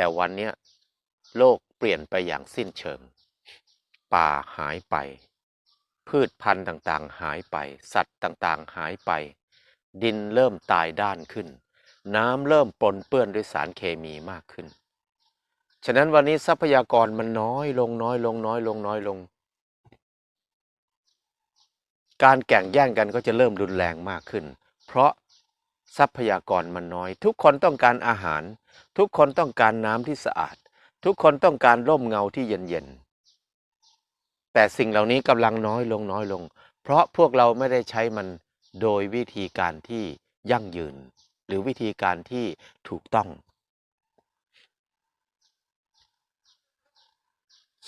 แต่วันนี้โลกเปลี่ยนไปอย่างสิ้นเชิง ป่าหายไป พืชพันธุ์ต่างๆ หายไป สัตว์ต่างๆ หายไป ดินเริ่มตายด้านขึ้น น้ำเริ่มปนเปื้อนด้วยสารเคมีมากขึ้น ฉะนั้นวันนี้ทรัพยากรมันน้อยลงน้อยลงน้อยลงน้อยลง การแข่งแย่งกันก็จะเริ่มรุนแรงมากขึ้น เพราะ ทรัพยากรมันน้อย ทุกคนต้องการอาหาร ทุกคนต้องการน้ำที่สะอาด ทุกคนต้องการร่มเงาที่เย็นๆแต่สิ่งเหล่านี้กำลังน้อยลงน้อยลง เพราะพวกเราไม่ได้ใช้มันโดยวิธีการที่ยั่งยืน หรือวิธีการที่ถูกต้อง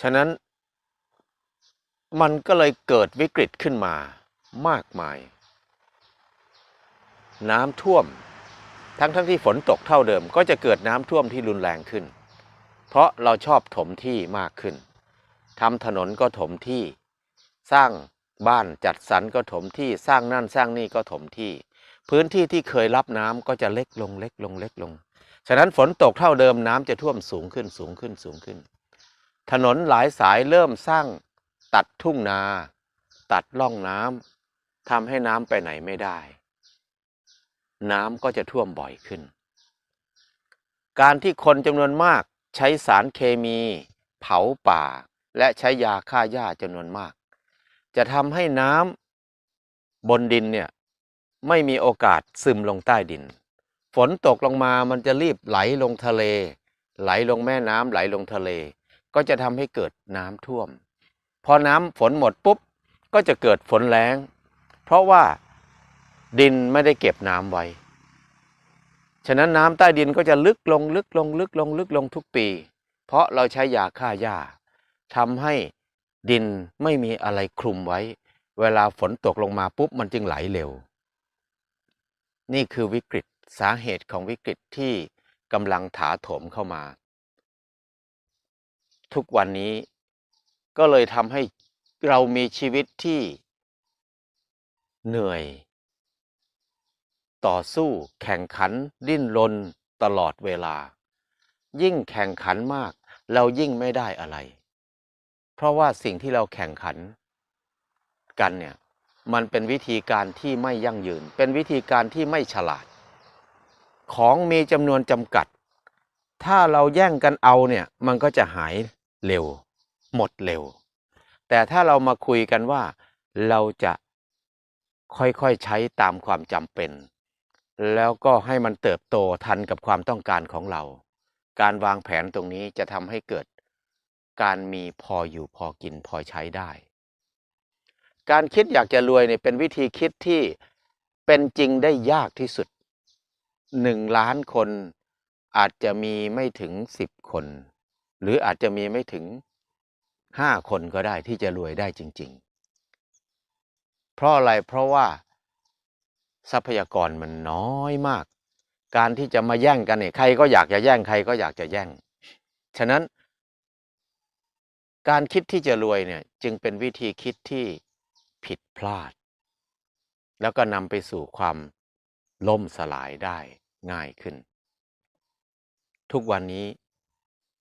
ฉะนั้นมันก็เลยเกิดวิกฤตขึ้นมามากมาย น้ำท่วม ทั้งทั้งที่ฝนตกเท่าเดิม ก็จะเกิดน้ำท่วมที่รุนแรงขึ้น เพราะเราชอบถมที่มากขึ้นทำถนนก็ถมที่ สร้างบ้านจัดสรรก็ถมที่สร้างนั่นสร้างนี่ก็ถมที่ พื้นที่ที่เคยรับน้ำก็จะเล็กลงเล็กลงเล็กลง ฉะนั้นฝนตกเท่าเดิมน้ำจะท่วมสูงขึ้นสูงขึ้นสูงขึ้น ถนนหลายสายเริ่มสร้างตัดทุ่งนา ตัดร่องน้ำทำให้น้ำไปไหนไม่ได้ น้ำก็จะท่วมบ่อยขึ้น การที่คนจำนวนมากใช้สารเคมี เผาป่า และใช้ยาฆ่าหญ้าจำนวนมาก จะทำให้น้ำบนดินเนี่ยไม่มีโอกาสซึมลงใต้ดิน ฝนตกลงมามันจะรีบไหลลงทะเล ไหลลงแม่น้ำไหลลงทะเล ก็จะทำให้เกิดน้ำท่วม พอน้ำฝนหมดปุ๊บ ก็จะเกิดฝนแล้งเพราะว่า ดินไม่ได้เก็บน้ำไว้ ฉะนั้นน้ำใต้ดินก็จะลึกลงลึกลงลึกลงลึกลงทุกปี เพราะเราใช้ยาฆ่าหญ้าทำให้ดินไม่มีอะไรคลุมไว้ เวลาฝนตกลงมาปุ๊บมันจึงไหลเร็ว นี่คือวิกฤตสาเหตุของวิกฤตที่กำลังถาโถมเข้ามา ทุกวันนี้ก็เลยทำให้เรามีชีวิตที่เหนื่อย ต่อสู้แข่งขันดิ้นรนตลอดเวลา ยิ่งแข่งขันมาก เรายิ่งไม่ได้อะไร เพราะว่าสิ่งที่เราแข่งขันกันเนี่ยมันเป็นวิธีการที่ไม่ยั่งยืน เป็นวิธีการที่ไม่ฉลาด ของมีจำนวนจำกัด ถ้าเราแย่งกันเอาเนี่ยมันก็จะหายเร็ว หมดเร็ว แต่ถ้าเรามาคุยกันว่าเราจะค่อยๆใช้ตามความจำเป็น แล้วก็ให้มันเติบโตทันกับความต้องการของเรา การวางแผนตรงนี้จะทำให้เกิด การมีพออยู่พอกินพอใช้ได้ การคิดอยากจะรวยเนี่ยเป็นวิธีคิดที่เป็นจริงได้ยากที่สุดหนึ่งล้านคนอาจจะมีไม่ถึงสิบคน หรืออาจจะมีไม่ถึงห้าคนก็ได้ที่จะรวยได้จริง ๆ เพราะอะไรเพราะว่า ทรัพยากรมันน้อยมาก การที่จะมาแย่งกันเนี่ยใครก็อยากจะแย่งใครก็อยากจะแย่ง ฉะนั้น การคิดที่จะรวยเนี่ยจึงเป็นวิธีคิดที่ผิดพลาด แล้วก็นำไปสู่ความล่มสลายได้ง่ายขึ้น ทุกวันนี้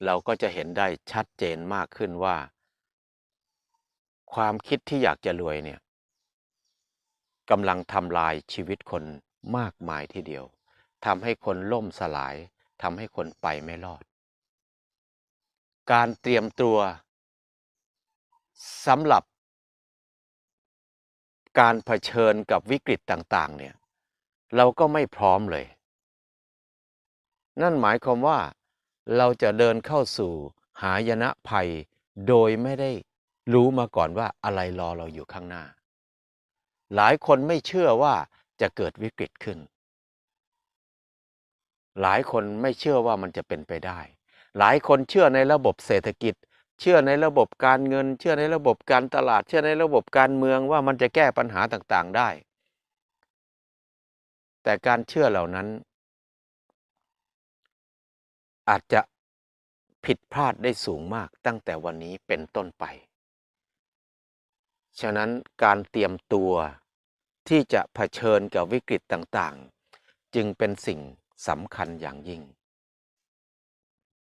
เราก็จะเห็นได้ชัดเจนมากขึ้นว่า ความคิดที่อยากจะรวยเนี่ย กำลังทำลายชีวิตคนมากมายทีเดียวทำให้คนล่มสลายทำให้คนไปไม่รอด การเตรียมตัวสำหรับ การเผชิญกับวิกฤตต่างๆ เนี่ย เราก็ไม่พร้อมเลย นั่นหมายความว่าเราจะเดินเข้าสู่หายนะภัย โดยไม่ได้รู้มาก่อนว่าอะไรรอเราอยู่ข้างหน้า หลายคนไม่เชื่อว่าจะเกิดวิกฤตขึ้น หลายคนไม่เชื่อว่ามันจะเป็นไปได้ หลายคนเชื่อในระบบเศรษฐกิจ เชื่อในระบบการเงิน เชื่อในระบบการตลาด เชื่อในระบบการเมืองว่ามันจะแก้ปัญหาต่างๆได้ แต่การเชื่อเหล่านั้น อาจจะผิดพลาดได้สูงมากตั้งแต่วันนี้เป็นต้นไป ฉะนั้นการเตรียมตัวที่จะเผชิญกับวิกฤตต่างๆ จึงเป็นสิ่งสำคัญอย่างยิ่ง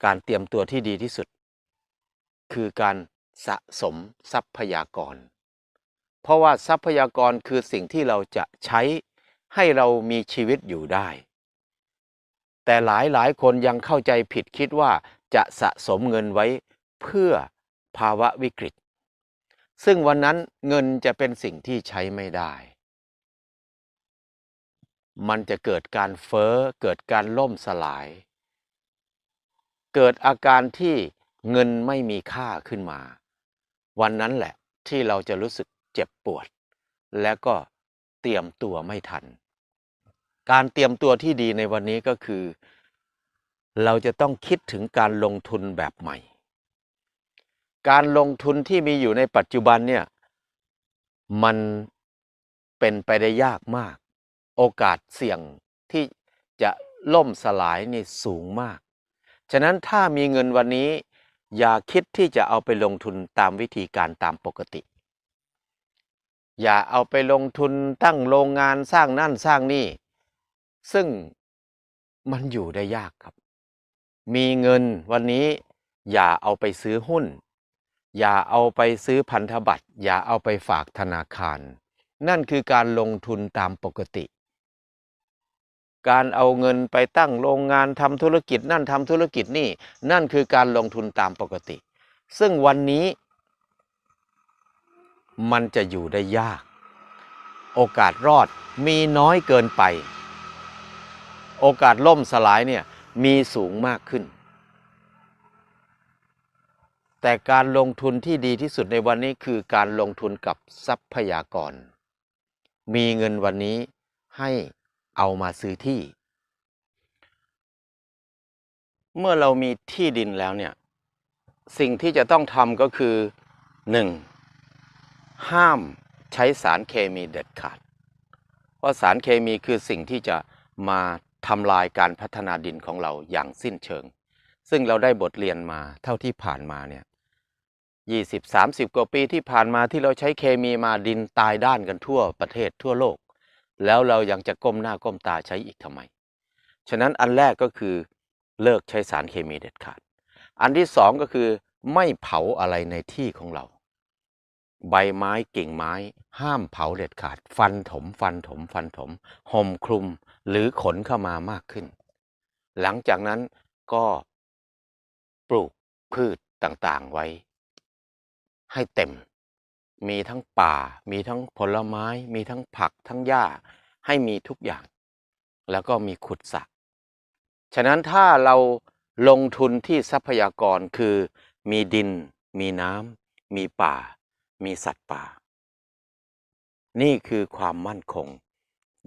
การเตรียมตัวที่ดีที่สุด คือการสะสมทรัพยากร เพราะว่าทรัพยากรคือสิ่งที่เราจะใช้ให้เรามีชีวิตอยู่ได้ แต่หลายหลายคนยังเข้าใจผิดคิดว่าจะสะสมเงินไว้เพื่อภาวะวิกฤต ซึ่งวันนั้นเงินจะเป็นสิ่งที่ใช้ไม่ได้ มันจะเกิดการเฟอ้อเกิดการล่มสลาย เกิดอาการที่เงินไม่มีค่าขึ้นมา วันนั้นแหละที่เราจะรู้สึกเจ็บปวด และก็เตรียมตัวไม่ทัน การเตรียมตัวที่ดีในวันนี้ก็คือ เราจะต้องคิดถึงการลงทุนแบบใหม่ การลงทุนที่มีอยู่ในปัจจุบันเนี่ยมันเป็นไปได้ยากมาก โอกาสเสี่ยงที่จะล่มสลายนี่สูงมาก ฉะนั้นถ้ามีเงินวันนี้ อย่าคิดที่จะเอาไปลงทุนตามวิธีการตามปกติ อย่าเอาไปลงทุนตั้งโรงงานสร้างนั่นสร้างนี่ ซึ่งมันอยู่ได้ยากครับ มีเงินวันนี้อย่าเอาไปซื้อหุ้น อย่าเอาไปซื้อพันธบัตร อย่าเอาไปฝากธนาคาร นั่นคือการลงทุนตามปกติ การเอาเงินไปตั้งโรงงานทำธุรกิจนั่นทำธุรกิจนี่ นั่นคือการลงทุนตามปกติ ซึ่งวันนี้ มันจะอยู่ได้ยาก โอกาสรอดมีน้อยเกินไป โอกาสล่มสลายเนี่ยมีสูงมากขึ้น แต่การลงทุนที่ดีที่สุดในวันนี้คือการลงทุนกับทรัพยากร มีเงินวันนี้ให้เอามาซื้อที่ เมื่อเรามีที่ดินแล้วเนี่ย สิ่งที่จะต้องทำก็คือ 1. ห้ามใช้สารเคมีเด็ดขาด เพราะสารเคมีคือสิ่งที่จะมาทำลายการพัฒนาดินของเราอย่างสิ้นเชิง ซึ่งเราได้บทเรียนมาเท่าที่ผ่านมาเนี่ย ยี่สิบสามสิบกว่าปีที่ผ่านมาที่เราใช้เคมีมาดินตายด้านกันทั่วประเทศทั่วโลก แล้วเรายังจะก้มหน้าก้มตาใช้อีกทำไม ฉะนั้นอันแรกก็คือเลิกใช้สารเคมีเด็ดขาด อันที่สองก็คือไม่เผาอะไรในที่ของเรา ใบไม้กิ่งไม้ ห้ามเผาเด็ดขาด ฟันถมฟันถมฟันถมห่มคลุมหรือขนเข้ามามากขึ้น หลังจากนั้นก็ปลูกพืชต่างๆไว้ ให้เต็ม มีทั้งป่า มีทั้งผลไม้ มีทั้งผักทั้งหญ้า ให้มีทุกอย่าง แล้วก็มีขุดสระฉะนั้นถ้าเราลงทุนที่ทรัพยากรคือมีดิน มีน้ำมีป่า มีสัตว์ป่า นี่คือความมั่นคง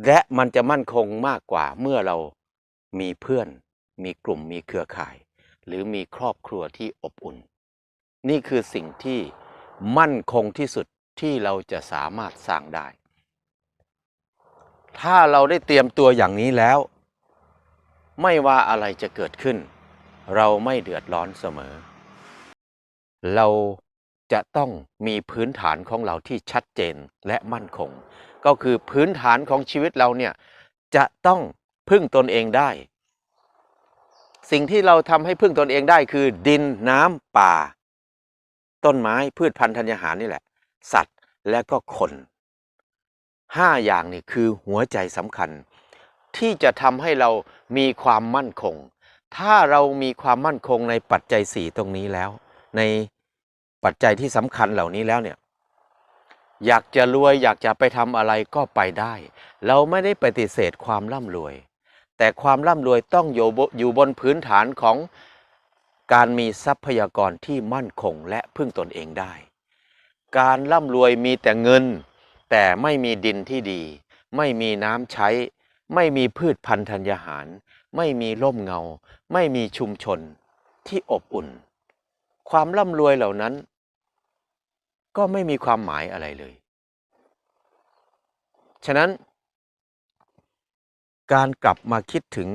และมันจะมั่นคงมากกว่าเมื่อเรามีเพื่อน มีกลุ่มมีเครือข่าย หรือมีครอบครัวที่อบอุ่น นี่คือสิ่งที่ มั่นคงที่สุดที่เราจะสามารถสร้างได้ ถ้าเราได้เตรียมตัวอย่างนี้แล้ว ไม่ว่าอะไรจะเกิดขึ้น เราไม่เดือดร้อนเสมอ เราจะต้องมีพื้นฐานของเราที่ชัดเจนและมั่นคง ก็คือพื้นฐานของชีวิตเราเนี่ยจะต้องพึ่งตนเองได้ สิ่งที่เราทำให้พึ่งตนเองได้คือ ดินน้ำป่า ต้นไม้พืชพันธุ์ธัญญาหารนี่แหละ สัตว์และก็คนห้าอย่างนี่คือหัวใจสำคัญ ที่จะทำให้เรามีความมั่นคง ถ้าเรามีความมั่นคงในปัจจัยสี่ตรงนี้แล้ว ในปัจจัยที่สำคัญเหล่านี้แล้วเนี่ยอยากจะรวยอยากจะไปทำอะไรก็ไปได้ เราไม่ได้ปฏิเสธความร่ำรวย แต่ความร่ำรวยต้องอยู่บอยู่บนพื้นฐานของ การมีทรัพยากรที่มั่นคงและพึ่งตนเองได้ การร่ำรวยมีแต่เงิน แต่ไม่มีดินที่ดี ไม่มีน้ำใช้ ไม่มีพืชพันธุ์ธัญญาหาร ไม่มีร่มเงา ไม่มีชุมชนที่อบอุ่น ความร่ำรวยเหล่านั้น ก็ไม่มีความหมายอะไรเลย ฉะนั้น การกลับมาคิดถึง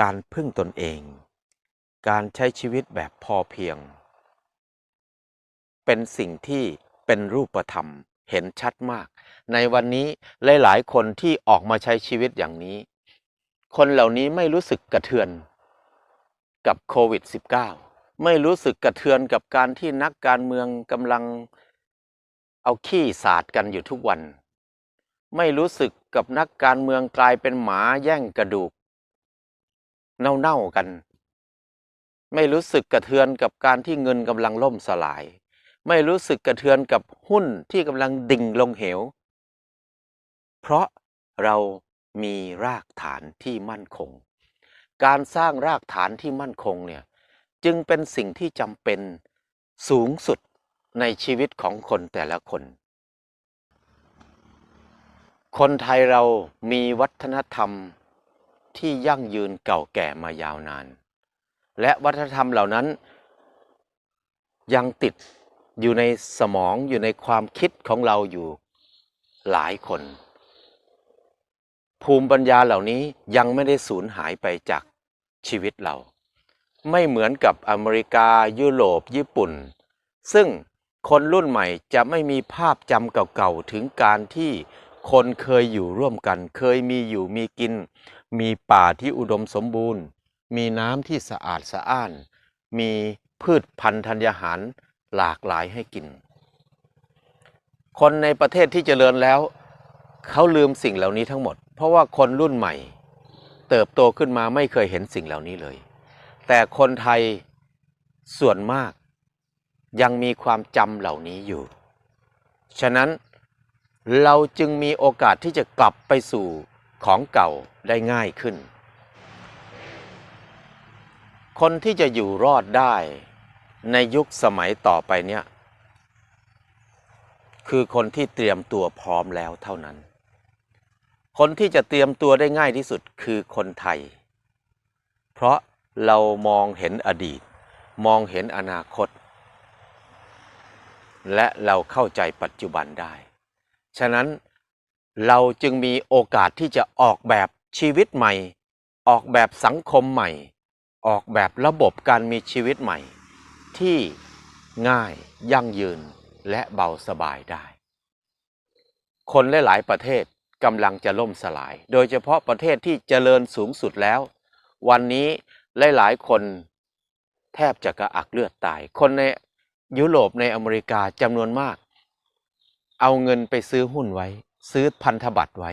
การพึ่งตนเอง การใช้ชีวิตแบบพอเพียง เป็นสิ่งที่เป็นรูปธรรมเห็นชัดมาก ในวันนี้หลาย ๆ คนที่ออกมาใช้ชีวิตอย่างนี้ คนเหล่านี้ไม่รู้สึกกระเทือนกับโควิด -19 ไม่รู้สึกกระเทือนกับการที่นักการเมืองกำลังเอาขี้สาดกันอยู่ทุกวัน ไม่รู้สึกกับนักการเมืองกลายเป็นหมาแย่งกระดูก เน่าๆกัน ไม่รู้สึกกระเทือนกับการที่เงินกำลังล่มสลาย ไม่รู้สึกกระเทือนกับหุ้นที่กำลังดิ่งลงเหว เพราะเรามีรากฐานที่มั่นคง การสร้างรากฐานที่มั่นคงเนี่ยจึงเป็นสิ่งที่จำเป็นสูงสุดในชีวิตของคนแต่ละคน คนไทยเรามีวัฒนธรรมที่ยั่งยืนเก่าแก่มายาวนาน และวัฒนธรรมเหล่านั้น ยังติดอยู่ในสมองอยู่ในความคิดของเราอยู่หลายคน ภูมิปัญญาเหล่านี้ยังไม่ได้สูญหายไปจากชีวิตเรา ไม่เหมือนกับอเมริกายุโรปญี่ปุ่น ซึ่งคนรุ่นใหม่จะไม่มีภาพจำเก่าๆ ถึงการที่คนเคยอยู่ร่วมกัน เคยมีอยู่มีกิน มีป่าที่อุดมสมบูรณ์ มีน้ำที่สะอาดสะอ้าน มีพืชพันธุ์ธัญญาหารหลากหลายให้กิน คนในประเทศที่เจริญแล้ว เขาลืมสิ่งเหล่านี้ทั้งหมด เพราะว่าคนรุ่นใหม่ เติบโตขึ้นมาไม่เคยเห็นสิ่งเหล่านี้เลย แต่คนไทยส่วนมากยังมีความจำเหล่านี้อยู่ ฉะนั้นเราจึงมีโอกาสที่จะกลับไปสู่ของเก่าได้ง่ายขึ้น คนที่จะอยู่รอดได้ในยุคสมัยต่อไปเนี่ยคือคนที่เตรียมตัวพร้อมแล้วเท่านั้น คนที่จะเตรียมตัวได้ง่ายที่สุดคือคนไทย เพราะเรามองเห็นอดีต มองเห็นอนาคต และเราเข้าใจปัจจุบันได้ ฉะนั้นเราจึงมีโอกาสที่จะออกแบบชีวิตใหม่ ออกแบบสังคมใหม่ ออกแบบระบบการมีชีวิตใหม่ ที่ง่ายยั่งยืนและเบาสบายได้ คนหลาย ๆ ประเทศกำลังจะล่มสลาย โดยเฉพาะประเทศที่เจริญสูงสุดแล้ว วันนี้หลาย ๆ คนแทบจะกระอักเลือดตาย คนในยุโรปในอเมริกาจำนวนมาก เอาเงินไปซื้อหุ้นไว้ ซื้อพันธบัตรไว้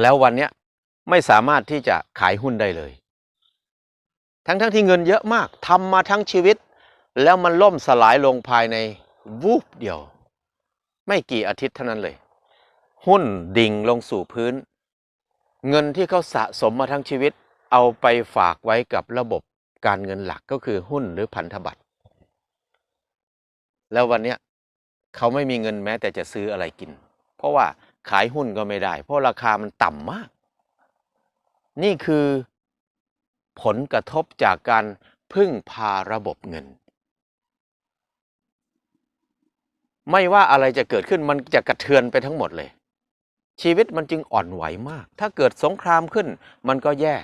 แล้ววันเนี้ย ไม่สามารถที่จะขายหุ้นได้เลย ทั้งทั้งที่เงินเยอะมากทำมาทั้งชีวิต แล้วมันล่มสลายลงภายในวูบเดียว ไม่กี่อาทิตย์เท่านั้นเลย หุ้นดิ่งลงสู่พื้น เงินที่เขาสะสมมาทั้งชีวิต เอาไปฝากไว้กับระบบการเงินหลักก็คือหุ้นหรือพันธบัตร แล้ววันนี้เขาไม่มีเงินแม้แต่จะซื้ออะไรกิน เพราะว่าขายหุ้นก็ไม่ได้ เพราะราคามันต่ำมาก นี่คือผลกระทบจากการพึ่งพาระบบเงิน ไม่ว่าอะไรจะเกิดขึ้นมันจะกระเทือนไปทั้งหมดเลย ชีวิตมันจึงอ่อนไหวมาก ถ้าเกิดสงครามขึ้นมันก็แย่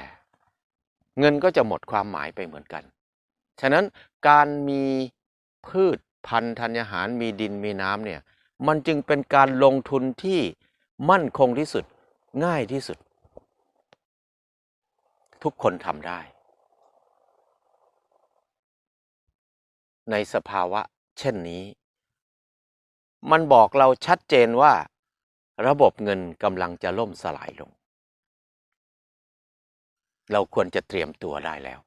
เงินก็จะหมดความหมายไปเหมือนกัน ฉะนั้นการมีพืชพันธุ์ธัญญาหารมีดินมีน้ำเนี่ยมันจึงเป็นการลงทุนที่มั่นคงที่สุดง่ายที่สุด ทุกคนทำได้ ในสภาวะเช่นนี้ มันบอกเราชัดเจนว่า ระบบเงินกำลังจะล่มสลายลง เราควรจะเตรียมตัวได้แล้ว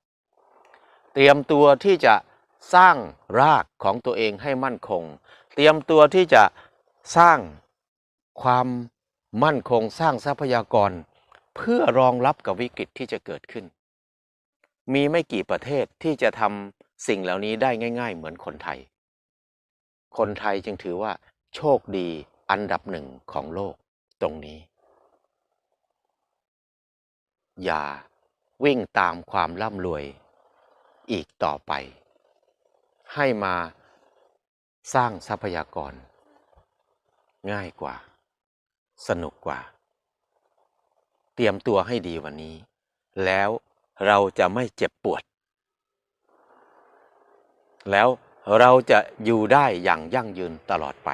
เตรียมตัวที่จะสร้างรากของตัวเองให้มั่นคง เตรียมตัวที่จะสร้างความมั่นคงสร้างทรัพยากร เพื่อรองรับกับวิกฤตที่จะเกิดขึ้น มีไม่กี่ประเทศที่จะทำสิ่งเหล่านี้ได้ง่าย ๆ เหมือนคนไทย คนไทยจึงถือว่า โชคดีอันดับหนึ่งของโลกตรงนี้ อย่าวิ่งตามความร่ำรวยอีกต่อไป ให้มาสร้างทรัพยากร ง่ายกว่า สนุกกว่า เตรียมตัวให้ดีวันนี้ แล้วเราจะไม่เจ็บปวด แล้วเราจะอยู่ได้อย่างยั่งยืนตลอดไป